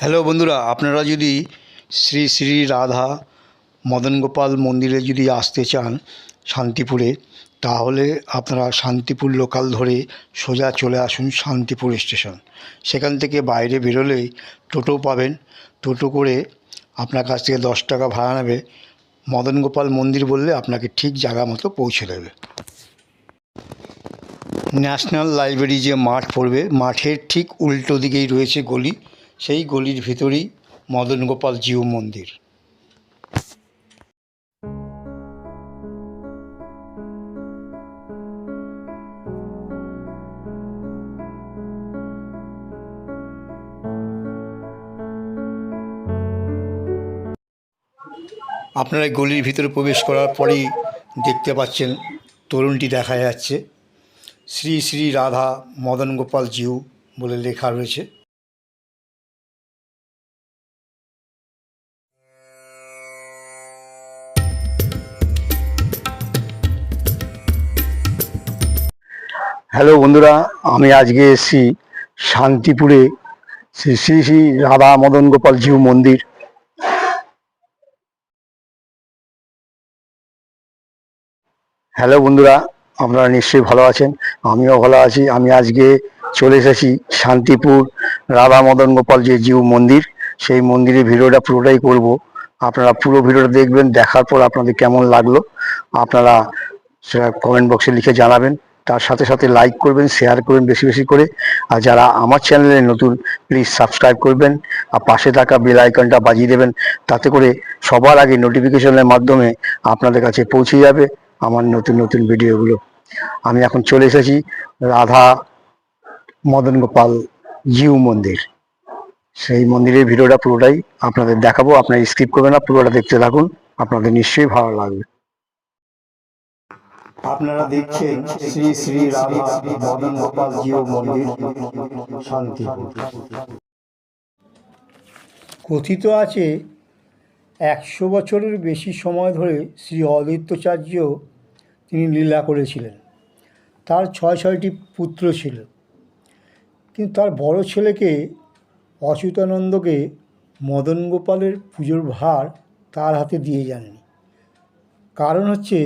Hello বন্ধুরা, আপনারা যদি শ্রী শ্রী রাধা মদন গোপাল মন্দিরে যদি আসতে চান শান্তিপুরে, তাহলে আপনারা শান্তিপুর লোকাল ধরে সোজা চলে আসুন শান্তিপুর স্টেশন সেখান থেকে বাইরে বেরোলেই টোটো পাবেন। টোটো করে আপনার কাছ থেকে দশ টাকা ভাড়া নেবে। মদন গোপাল মন্দির বললে আপনাকে ঠিক জায়গা মতো পৌঁছে দেবে। ন্যাশনাল লাইব্রেরি যে মাঠ পড়বে, মাঠের ঠিক উল্টো দিকেই রয়েছে গলি। সেই গলির ভিতরেই মদন গোপাল জিউ মন্দির। আপনারা গলির ভিতরে প্রবেশ করার পরেই দেখতে পাচ্ছেন তরুণটি দেখা যাচ্ছে। শ্রী শ্রী রাধা মদন গোপাল জিউ বলে লেখা রয়েছে। হ্যালো বন্ধুরা, আমি আজকে এসেছি শান্তিপুরে শ্রী শ্রী শ্রী রাধা মদন গোপাল জিউ মন্দির। হ্যালো বন্ধুরা, আপনারা নিশ্চয়ই ভালো আছেন, আমিও ভালো আছি। আমি আজকে চলে এসেছি শান্তিপুর রাধা মদন গোপাল যে জিউ মন্দির। সেই মন্দিরের ভিডিওটা পুরোটাই করব। আপনারা পুরো ভিডিওটা দেখবেন, দেখার পর আপনাদের কেমন লাগল, আপনারা সেটা কমেন্ট বক্সে লিখে জানাবেন। তার সাথে সাথে লাইক করবেন শেয়ার করবেন বেশি বেশি করে। আর যারা আমার চ্যানেলে নতুন প্লিজ সাবস্ক্রাইব করবেন। আর পাশে থাকা বেল আইকনটা বাজিয়ে দেবেন, তাতে করে সবার আগে নোটিফিকেশনের মাধ্যমে আপনাদের কাছে পৌঁছে যাবে আমার নতুন নতুন ভিডিওগুলো আমি এখন চলে এসেছি রাধা মদন গোপাল জিউ মন্দির। সেই মন্দিরের ভিডিওটা পুরোটাই আপনাদের দেখাবো, আপনারা স্কিপ করবেন না, পুরোটা দেখতে থাকুন, আপনাদের নিশ্চয়ই ভালো লাগবে। আপনারা দেখছেন শ্রী শ্রী রাধা মদন গোপাল জিউ মন্দির শান্তিপুর। কথিত আছে একশো বছরের বেশি সময় ধরে শ্রী অদ্বৈতাচার্য তিনি লীলা করেছিলেন। তার ছয় ছয়টি পুত্র ছিল। কিন্তু তার বড় ছেলেকে অচ্যুতানন্দকে মদন গোপালের পুজোর ভার তার হাতে দিয়ে যাননি। কারণ হচ্ছে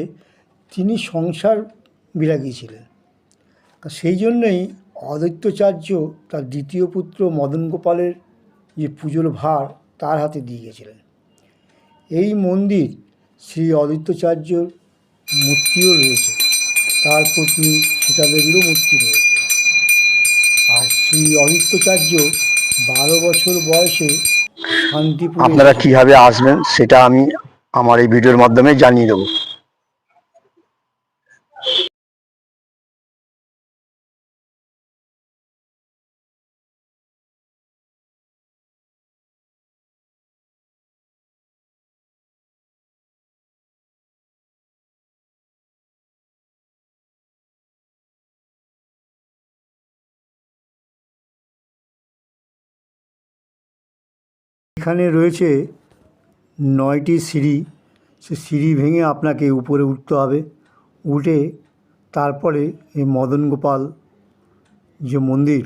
তিনি সংসার বিরাগী ছিলেন সেই জন্যই অদ্বৈতাচার্য তার দ্বিতীয় পুত্র মদন গোপালের যে পুজোর ভার তার হাতে দিয়ে গেছিলেন। এই মন্দির শ্রী অদ্বৈতাচার্যর মূর্তিও রয়েছে। তার পত্নী সীতাদেবীরও মূর্তি রয়েছে। আর শ্রী অদ্বৈতাচার্য বারো বছর বয়সে শান্তিপুরে আপনারা কীভাবে আসবেন সেটা আমি আমার এই ভিডিওর মাধ্যমে জানিয়ে দেবো। এখানে রয়েছে নয়টি সিঁড়ি। সে সিঁড়ি ভেঙে আপনাকে উপরে উঠতে হবে। উঠে তারপরে এই মদন গোপাল যে মন্দির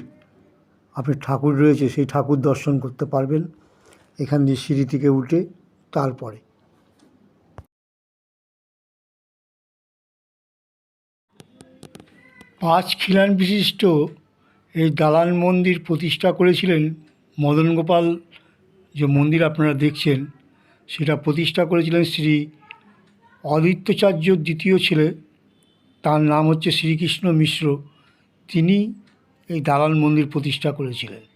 আপনি ঠাকুর রয়েছে, সেই ঠাকুর দর্শন করতে পারবেন। এখান দিয়ে সিঁড়ি থেকে উঠে তারপরে। পাঁচ খিলান বিশিষ্ট এই দালান মন্দির প্রতিষ্ঠা করেছিলেন মদন গোপাল যে মন্দির আপনারা দেখছেন, সেটা প্রতিষ্ঠা করেছিলেন শ্রী অদিত্যচার্য দ্বিতীয় ছেলে। তার নাম হচ্ছে শ্রীকৃষ্ণ মিশ্র। তিনি এই দালান মন্দির প্রতিষ্ঠা করেছিলেন।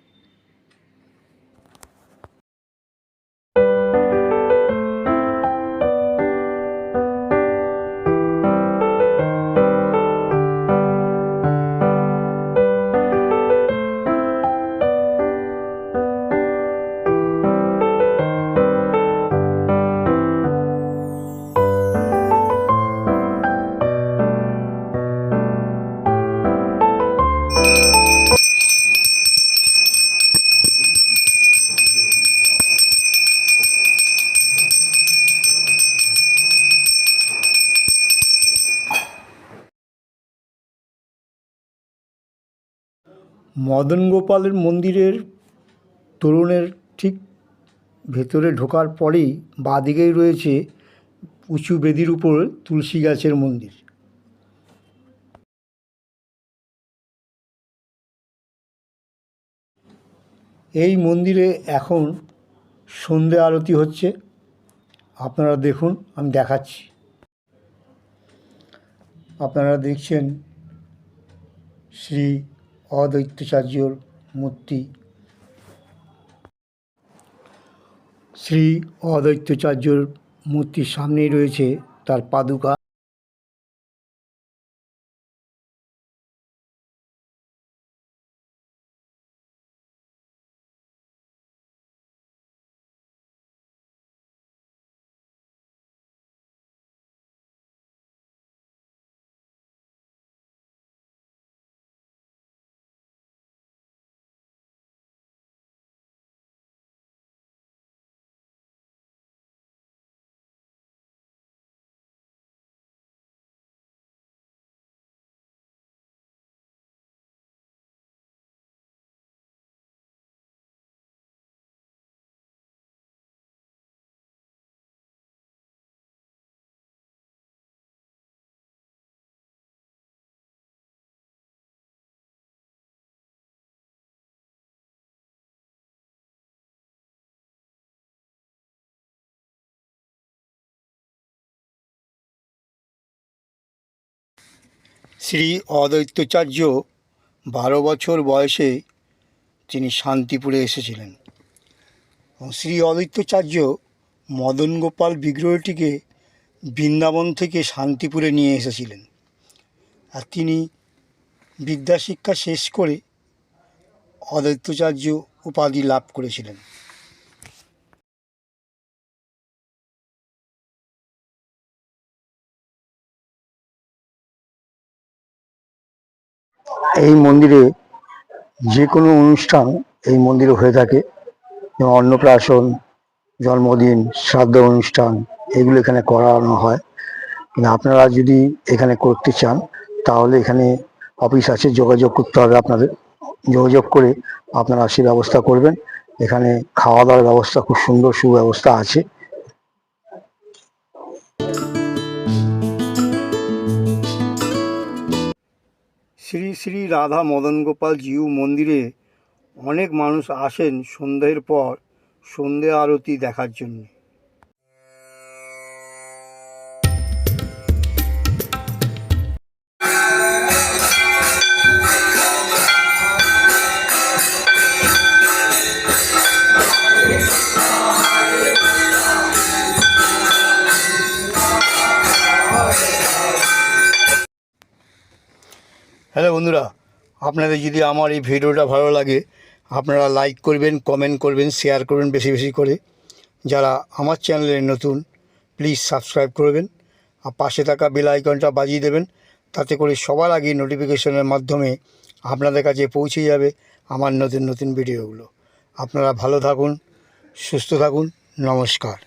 মদন গোপালের মন্দিরের তোরণের ঠিক ভেতরে ঢোকার পরেই বাঁদিকেই রয়েছে উঁচু বেদির উপর তুলসী গাছের মন্দির। এই মন্দিরে এখন সন্ধে আরতি হচ্ছে। আপনারা দেখুন, আমি দেখাচ্ছি। আপনারা দেখছেন শ্রী অদ্বৈতাচার্যর মূর্তি। শ্রী অদ্বৈতাচার্যর মূর্তির সামনেই রয়েছে তার পাদুকা। শ্রী অদ্বৈতাচার্য বারো বছর বয়সে তিনি শান্তিপুরে এসেছিলেন। শ্রী অদ্বৈতাচার্য মদন গোপাল বিগ্রহটিকে বৃন্দাবন থেকে শান্তিপুরে নিয়ে এসেছিলেন। আর তিনি বিদ্যাশিক্ষা শেষ করে অদ্বৈতাচার্য উপাধি লাভ করেছিলেন। এই মন্দিরে যে কোনো অনুষ্ঠান এই মন্দিরে হয়ে থাকে। যেমন অন্নপ্রাশন, জন্মদিন, শ্রাদ্ধ অনুষ্ঠান, এগুলো এখানে করানো হয়। আপনারা যদি এখানে করতে চান, তাহলে এখানে অফিস আছে, যোগাযোগ করতে হবে আপনাদের। যোগাযোগ করে আপনারা সে ব্যবস্থা করবেন। এখানে খাওয়া দাওয়ার ব্যবস্থা খুব সুন্দর সুব্যবস্থা আছে। শ্রী শ্রী রাধা মদন গোপাল জিউ মন্দিরে অনেক মানুষ আসেন সন্ধ্যের পর সন্ধ্যে আরতি দেখার জন্য। আপনাদের যদি আমার এই ভিডিওটা ভালো লাগে, আপনারা লাইক করবেন কমেন্ট করবেন শেয়ার করবেন বেশি বেশি করে। যারা আমার চ্যানেলে নতুন প্লিজ সাবস্ক্রাইব করবেন আর পাশে থাকা বেল আইকনটা বাজিয়ে দেবেন। তাতে করে সবার আগে নোটিফিকেশনের মাধ্যমে আপনাদের কাছে পৌঁছে যাবে আমার নতুন নতুন ভিডিওগুলো আপনারা ভালো থাকুন, সুস্থ থাকুন। নমস্কার।